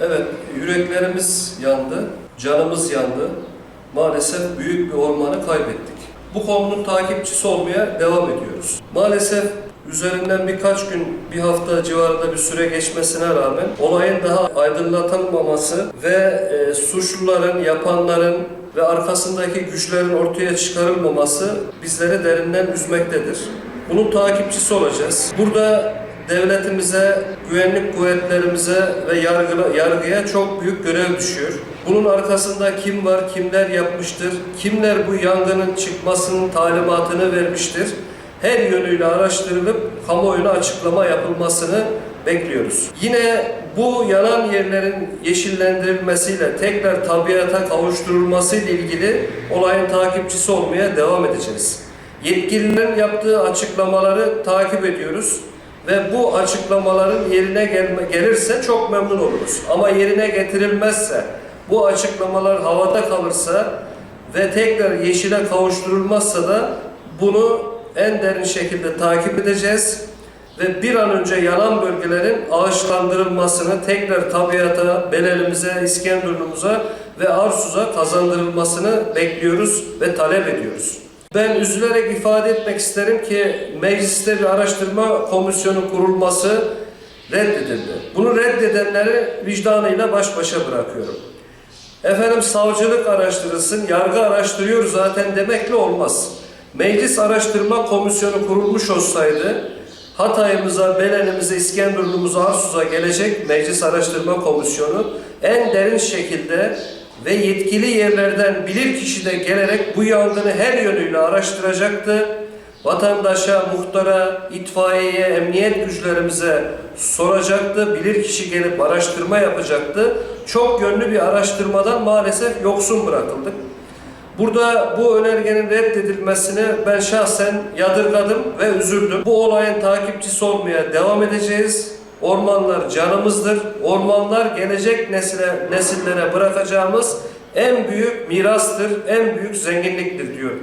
Evet, yüreklerimiz yandı, canımız yandı. Maalesef büyük bir ormanı kaybettik. Bu konunun takipçisi olmaya devam ediyoruz. Maalesef üzerinden birkaç gün, bir hafta civarında bir süre geçmesine rağmen olayın daha aydınlatılmaması ve e, suçluların, yapanların ve arkasındaki güçlerin ortaya çıkarılmaması bizleri derinden üzmektedir. Bunun takipçisi olacağız. Burada devletimize, güvenlik kuvvetlerimize ve yargı, yargıya çok büyük görev düşüyor. Bunun arkasında kim var, kimler yapmıştır, kimler bu yangının çıkmasının talimatını vermiştir. Her yönüyle araştırılıp kamuoyuna açıklama yapılmasını bekliyoruz. Yine bu yanan yerlerin yeşillendirilmesiyle tekrar tabiata kavuşturulması ile ilgili olayın takipçisi olmaya devam edeceğiz. Yetkililerin yaptığı açıklamaları takip ediyoruz ve bu açıklamaların yerine gelme, gelirse çok memnun oluruz. Ama yerine getirilmezse, bu açıklamalar havada kalırsa ve tekrar yeşile kavuşturulmazsa da bunu en derin şekilde takip edeceğiz ve bir an önce yanan bölgelerin ağaçlandırılmasını tekrar tabiata, Belelimize, İskenderun'umuza ve Arsuz'a kazandırılmasını bekliyoruz ve talep ediyoruz. Ben üzülerek ifade etmek isterim ki mecliste bir araştırma komisyonu kurulması reddedildi. Bunu reddedenleri vicdanıyla baş başa bırakıyorum. Efendim savcılık araştırılsın, yargı araştırıyor zaten demekle olmaz. Meclis araştırma komisyonu kurulmuş olsaydı Hatay'ımıza, Belenimize, İskenderun'umuza, Arsuz'a gelecek meclis araştırma komisyonu en derin şekilde ve yetkili yerlerden bilir kişi de gelerek bu yangını her yönüyle araştıracaktı. Vatandaşa, muhtara, itfaiyeye, emniyet güçlerimize soracaktı. Bilir kişi gelip araştırma yapacaktı. Çok yönlü bir araştırmadan maalesef yoksun bırakıldık. Burada bu önergenin reddedilmesini ben şahsen yadırgadım ve üzüldüm. Bu olayın takipçisi olmaya devam edeceğiz. Ormanlar canımızdır. Ormanlar gelecek nesile, nesillere bırakacağımız en büyük mirastır, en büyük zenginliktir diyorum.